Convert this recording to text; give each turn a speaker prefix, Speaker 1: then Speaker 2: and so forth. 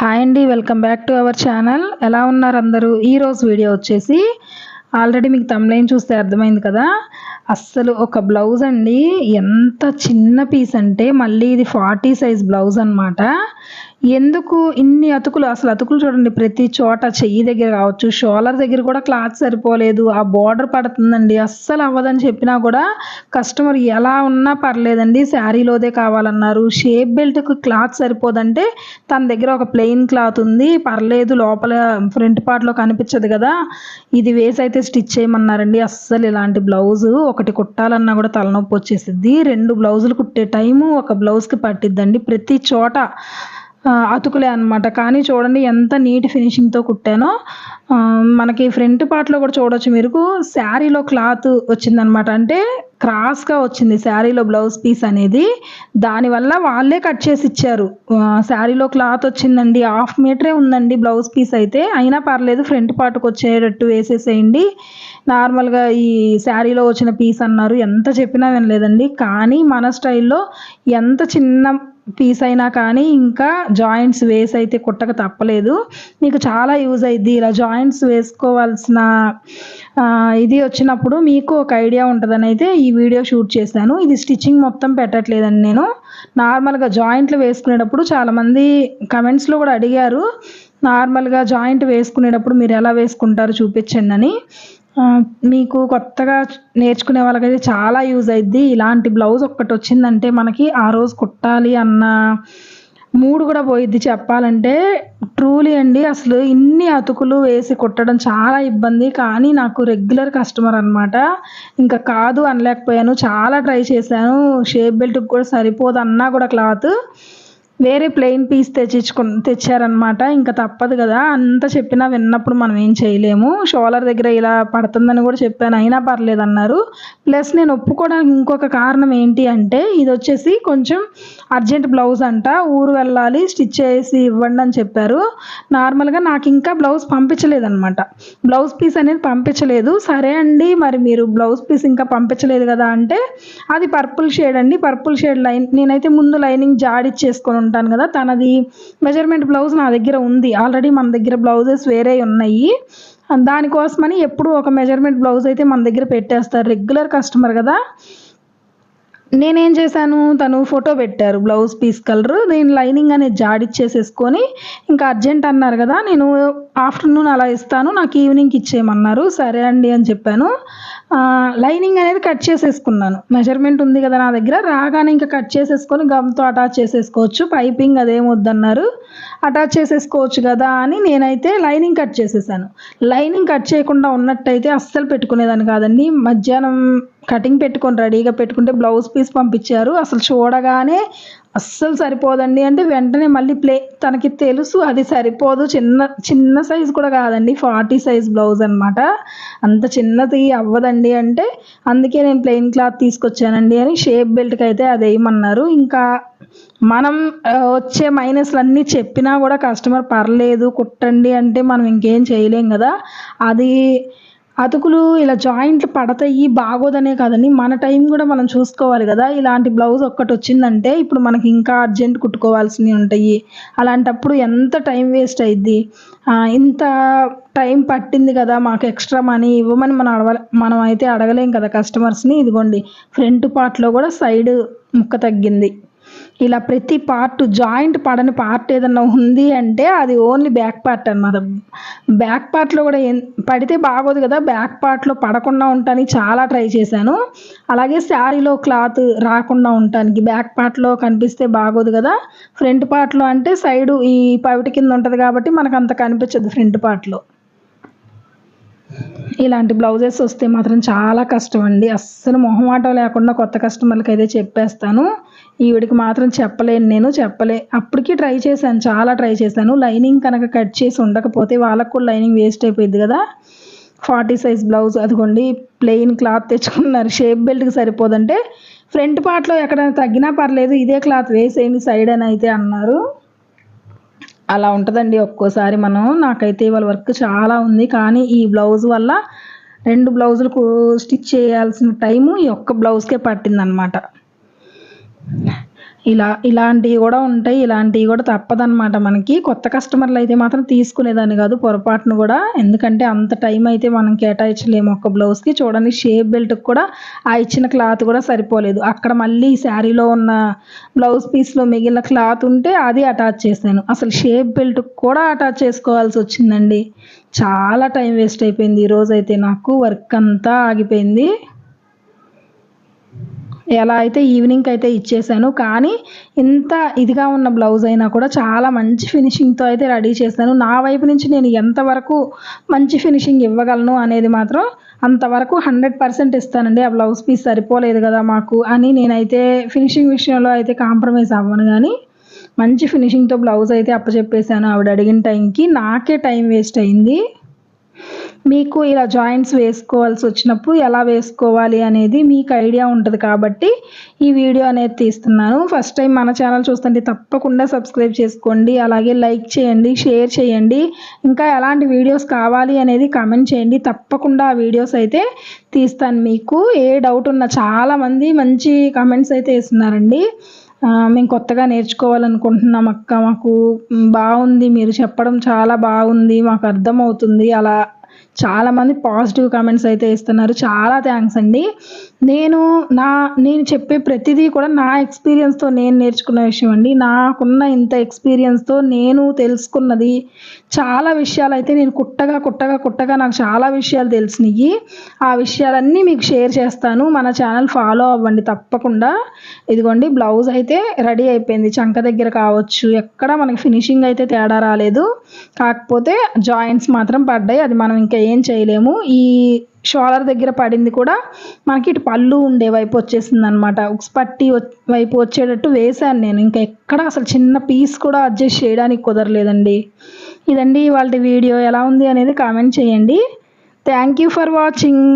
Speaker 1: Hi అండి welcome back to our channel ఎలా ఉన్నారు అందరూ? ఈరోజు వీడియో వచ్చేసి ఆల్రెడీ మీకు తమ్లైన్ చూస్తే అర్థమైంది కదా. అస్సలు ఒక బ్లౌజ్ అండి ఎంత చిన్న పీస్ అంటే మళ్ళీ ఇది ఫార్టీ సైజ్ బ్లౌజ్ అనమాట ఎందుకు ఇన్ని అతుకులు? అసలు అతుకులు చూడండి ప్రతి చోట చెయ్యి దగ్గర కావచ్చు షోలర్ దగ్గర కూడా క్లాత్ సరిపోలేదు ఆ బార్డర్ పడుతుందండి అస్సలు అవ్వదని చెప్పినా కూడా కస్టమర్ ఎలా ఉన్నా పర్లేదండి శారీలోదే కావాలన్నారు. షేప్ బెల్ట్కి క్లాత్ సరిపోదంటే తన దగ్గర ఒక ప్లెయిన్ క్లాత్ ఉంది పర్లేదు లోపల ఫ్రంట్ పార్ట్లో కనిపించదు కదా ఇది వేసి అయితే స్టిచ్ చేయమన్నారండి అస్సలు ఇలాంటి బ్లౌజు ఒకటి కుట్టాలన్నా కూడా తలనొప్పి వచ్చేసిద్ది. రెండు బ్లౌజులు కుట్టే టైము ఒక బ్లౌజ్కి పట్టిద్దండి ప్రతి చోట అతుకులే అనమాట కానీ చూడండి ఎంత నీట్ ఫినిషింగ్తో కుట్టానో. మనకి ఫ్రంట్ పార్ట్లో కూడా చూడొచ్చు మీరు శారీలో క్లాత్ వచ్చిందనమాట అంటే క్రాస్గా వచ్చింది శారీలో బ్లౌజ్ పీస్ అనేది. దానివల్ల వాళ్ళే కట్ చేసి ఇచ్చారు. శారీలో క్లాత్ వచ్చిందండి. హాఫ్ మీటరే ఉందండి బ్లౌజ్ పీస్ అయితే. అయినా పర్లేదు ఫ్రంట్ పార్ట్కి వచ్చేటట్టు వేసేసేయండి. నార్మల్గా ఈ శారీలో వచ్చిన పీస్ అన్నారు. ఎంత చెప్పినా వినలేదండి. కానీ మన స్టైల్లో ఎంత చిన్న పీస్ అయినా కానీ ఇంకా జాయింట్స్ వేస్ అయితే కుట్టక తప్పలేదు. మీకు చాలా యూజ్ అయింది ఇలా జాయింట్స్ వేసుకోవాల్సిన ఇది వచ్చినప్పుడు మీకు ఒక ఐడియా ఉంటుందని అయితే ఈ వీడియో షూట్ చేశాను. ఇది స్టిచ్చింగ్ మొత్తం పెట్టట్లేదండి నేను. నార్మల్గా జాయింట్లు వేసుకునేటప్పుడు చాలామంది కమెంట్స్లో కూడా అడిగారు. నార్మల్గా జాయింట్ వేసుకునేటప్పుడు మీరు ఎలా వేసుకుంటారు చూపించండి అని. మీకు కొత్తగా నేర్చుకునే వాళ్ళకైతే చాలా యూజ్ అయింది ఇలాంటి బ్లౌజ్ ఒక్కటి వచ్చిందంటే మనకి ఆ రోజు కుట్టాలి అన్న మూడు కూడా పోయిద్ది చెప్పాలంటే. ట్రూలీ అండి అసలు ఇన్ని అతుకులు వేసి కుట్టడం చాలా ఇబ్బంది. కానీ నాకు రెగ్యులర్ కస్టమర్ అనమాట ఇంకా కాదు అనలేకపోయాను. చాలా ట్రై చేశాను. షేప్ బెల్ట్కి కూడా సరిపోదు అన్నా కూడా క్లాత్. వేరే ప్లెయిన్ పీస్ తెచ్చించుకు తెచ్చారనమాట ఇంకా తప్పదు కదా. అంత చెప్పినా విన్నప్పుడు మనం ఏం చేయలేము. షోలర్ దగ్గర ఇలా పడుతుందని కూడా చెప్పాను. అయినా పర్లేదు అన్నారు ప్లస్ నేను ఒప్పుకోవడానికి ఇంకొక కారణం ఏంటి అంటే ఇది వచ్చేసి కొంచెం అర్జెంట్ బ్లౌజ్ అంట. ఊరు వెళ్ళాలి స్టిచ్ చేసి ఇవ్వండి అని చెప్పారు. నార్మల్గా నాకు ఇంకా బ్లౌజ్ పంపించలేదన్నమాట. బ్లౌజ్ పీస్ అనేది పంపించలేదు. సరే అండి మరి మీరు బ్లౌజ్ పీస్ ఇంకా పంపించలేదు కదా అంటే అది పర్పుల్ షేడ్ అండి. పర్పుల్ షేడ్ లైన్ నేనైతే ముందు లైనింగ్ జాడిచ్చేసుకొని ఉంటాను కదా తనది మెజర్మెంట్ బ్లౌజ్ నా దగ్గర ఉంది. ఆల్రెడీ మన దగ్గర బ్లౌజెస్ వేరే ఉన్నాయి. దానికోసమని ఎప్పుడు ఒక మెజర్మెంట్ బ్లౌజ్ అయితే మన దగ్గర పెట్టేస్తారు. రెగ్యులర్ కస్టమర్ కదా. నేనేం చేశాను? తను ఫోటో పెట్టారు. Blouse piece colour. నేను లైనింగ్ అనేది జాడిచ్చేసేసుకొని ఇంకా అర్జెంట్ అన్నారు కదా నేను ఆఫ్టర్నూన్ అలా ఇస్తాను నాకు ఈవినింగ్కి ఇచ్చేయమన్నారు. సరే అండి అని చెప్పాను. లైనింగ్ అనేది కట్ చేసేసుకున్నాను. మెజర్మెంట్ ఉంది కదా నా దగ్గర. రాగానే ఇంకా కట్ చేసేసుకొని గమ్తో అటాచ్ చేసేసుకోవచ్చు. పైపింగ్ అదేమొద్దన్నారు అటాచ్ చేసేసుకోవచ్చు కదా అని నేనైతే లైనింగ్ కట్ చేసేసాను. లైనింగ్ కట్ చేయకుండా ఉన్నట్టయితే అస్సలు పెట్టుకునేదాన్ని కాదండి. మధ్యాహ్నం కటింగ్ పెట్టుకొని రెడీగా పెట్టుకుంటే బ్లౌజ్ పీస్ పంపించారు. అసలు చూడగానే అస్సలు సరిపోదండి అంటే వెంటనే మళ్ళీ ప్లే తనకి తెలుసు అది సరిపోదు. చిన్న చిన్న సైజ్ కూడా కాదండి ఫార్టీ సైజ్ బ్లౌజ్ అనమాట అంత చిన్నది అవ్వదండి అంటే అందుకే నేను ప్లెయిన్ క్లాత్ తీసుకొచ్చానండి అని షేప్ బెల్ట్కి అయితే అది వేయమన్నారు. ఇంకా మనం వచ్చే మైనస్లు అన్నీ చెప్పినా కూడా కస్టమర్ పర్లేదు కుట్టండి అంటే మనం ఇంకేం చేయలేం కదా. అది అతుకులు ఇలా జాయింట్లు పడతాయి బాగోదనే కాదండి. మన టైం కూడా మనం చూసుకోవాలి కదా. ఇలాంటి బ్లౌజ్ ఒక్కటి వచ్చిందంటే ఇప్పుడు మనకి ఇంకా అర్జెంట్ కుట్టుకోవాల్సినవి ఉంటాయి. అలాంటప్పుడు ఎంత టైం వేస్ట్ అయింది ఇంత టైం పట్టింది కదా మాకు ఎక్స్ట్రా మనీ ఇవ్వమని మనం అడవ మనం అయితే అడగలేం కదా కస్టమర్స్ని. ఇదిగోండి ఫ్రంట్ పార్ట్లో కూడా సైడ్ ముక్క తగ్గింది. ఇలా ప్రతి పార్ట్ జాయింట్ పడని పార్ట్ ఏదన్నా ఉంది అంటే అది ఓన్లీ బ్యాక్ పార్ట్ అనమాట బ్యాక్ పార్ట్లో కూడా ఎన్- పడితే బాగోదు కదా బ్యాక్ పార్ట్లో పడకుండా ఉండటానికి చాలా ట్రై చేశాను. అలాగే శారీలో క్లాత్ రాకుండా ఉండటానికి బ్యాక్ పార్ట్లో కనిపిస్తే బాగోదు కదా ఫ్రంట్ పార్ట్లో అంటే సైడు ఈ పవిటి కింద ఉంటుంది కాబట్టి మనకు అంత కనిపించదు ఫ్రంట్ పార్ట్లో ఇలాంటి బ్లౌజెస్ వస్తే మాత్రం చాలా కష్టం అండి. అస్సలు మొహమాటం లేకుండా కొత్త కస్టమర్లకి అయితే చెప్పేస్తాను. ఈవిడికి మాత్రం చెప్పలేను నేను చెప్పలే. అప్పటికి ట్రై చేశాను చాలా ట్రై చేశాను. లైనింగ్ కనుక కట్ చేసి ఉండకపోతే వాళ్ళకు కూడా లైనింగ్ వేస్ట్ అయిపోయింది కదా. ఫార్టీ సైజ్ బ్లౌజ్ అదిగోండి ప్లెయిన్ క్లాత్ తెచ్చుకున్నారు. షేప్ బెల్ట్కి సరిపోదంటే ఫ్రంట్ పార్ట్లో ఎక్కడైనా తగ్గినా పర్లేదు ఇదే క్లాత్ వేసేయండి సైడ్ అని అయితే అన్నారు. అలా ఉంటుందండి ఒక్కోసారి మనం. నాకైతే వాళ్ళ వర్క్ చాలా ఉంది కానీ ఈ బ్లౌజ్ వల్ల రెండు బ్లౌజులకు స్టిచ్ చేయాల్సిన టైము ఈ ఒక్క బ్లౌజ్కే పట్టిందనమాట. ఇలా ఇలాంటివి కూడా ఉంటాయి. ఇలాంటివి కూడా తప్పదన్నమాట మనకి. కొత్త కస్టమర్లు అయితే మాత్రం తీసుకునేదాన్ని కాదు పొరపాటును కూడా. ఎందుకంటే అంత టైం అయితే మనం కేటాయించలేము ఒక బ్లౌజ్కి. చూడండి షేప్ బెల్ట్కి కూడా ఆ ఇచ్చిన క్లాత్ కూడా సరిపోలేదు. అక్కడ మళ్ళీ శారీలో ఉన్న బ్లౌజ్ పీస్లో మిగిలిన క్లాత్ ఉంటే అది అటాచ్ చేశాను. అసలు షేప్ బెల్ట్కి కూడా అటాచ్ చేసుకోవాల్సి వచ్చిందండి. చాలా టైం వేస్ట్ అయిపోయింది ఈరోజు అయితే నాకు. వర్క్ అంతా ఆగిపోయింది. ఎలా అయితే ఈవినింగ్కి అయితే ఇచ్చేసాను. కానీ ఇంత ఇదిగా ఉన్న బ్లౌజ్ అయినా కూడా చాలా మంచి ఫినిషింగ్తో అయితే రెడీ చేశాను. నా వైపు నుంచి నేను ఎంతవరకు మంచి ఫినిషింగ్ ఇవ్వగలను అనేది మాత్రం అంతవరకు హండ్రెడ్ పర్సెంట్ ఇస్తానండి. ఆ బ్లౌజ్ పీస్ సరిపోలేదు కదా మాకు అని నేనైతే ఫినిషింగ్ విషయంలో అయితే కాంప్రమైజ్ అవ్వను. కానీ మంచి ఫినిషింగ్తో బ్లౌజ్ అయితే అప్పచెప్పేశాను ఆవిడ అడిగిన టైంకి నాకే టైం వేస్ట్ అయింది. మీకు ఇలా జాయింట్స్ వేసుకోవాల్సి వచ్చినప్పుడు ఎలా వేసుకోవాలి అనేది మీకు ఐడియా ఉంటుంది కాబట్టి ఈ వీడియో అనేది తీస్తున్నాను. ఫస్ట్ టైం మన ఛానల్ చూస్తుంటే తప్పకుండా సబ్స్క్రైబ్ చేసుకోండి. అలాగే లైక్ చేయండి షేర్ చేయండి. ఇంకా ఎలాంటి వీడియోస్ కావాలి అనేది కామెంట్ చేయండి. తప్పకుండా ఆ వీడియోస్ అయితే తీస్తాను మీకు. ఏ డౌట్ ఉన్నా చాలామంది మంచి కామెంట్స్ అయితే వేస్తున్నారండి. మేము కొత్తగా నేర్చుకోవాలనుకుంటున్నాం అక్క. మాకు బాగుంది. మీరు చెప్పడం చాలా బాగుంది. మాకు అర్థమవుతుంది. అలా చాలామంది పాజిటివ్ కామెంట్స్ అయితే ఇస్తున్నారు. చాలా థ్యాంక్స్ అండి. నేను నా నేను చెప్పే ప్రతిదీ కూడా నా ఎక్స్పీరియన్స్తో నేను నేర్చుకున్న విషయం అండి. నాకున్న ఇంత ఎక్స్పీరియన్స్తో నేను తెలుసుకున్నది చాలా విషయాలు అయితే నేను కుట్టగా కుట్టగా కుట్టగా నాకు చాలా విషయాలు తెలిసినాయి ఆ విషయాలన్నీ మీకు షేర్ చేస్తాను. మన ఛానల్ ఫాలో అవ్వండి తప్పకుండా. ఇదిగోండి బ్లౌజ్ అయితే రెడీ అయిపోయింది. చంక దగ్గర కావచ్చు ఎక్కడ మనకి ఫినిషింగ్ అయితే తేడా రాలేదు. కాకపోతే జాయింట్స్ మాత్రం పడ్డాయి. అది మనం ఇంకా ఏం చేయలేము. ఈ షోలర్ దగ్గర పడింది కూడా మనకి ఇటు పళ్ళు ఉండే వైపు వచ్చేసింది అనమాట ఉక్స్ పట్టి వైపు వచ్చేటట్టు వేశాను నేను. ఇంకా ఎక్కడ అసలు చిన్న పీస్ కూడా అడ్జస్ట్ చేయడానికి కుదరలేదండి. ఇదండి వాళ్ళ వీడియో ఎలా ఉంది అనేది కామెంట్ చేయండి. Thank you for watching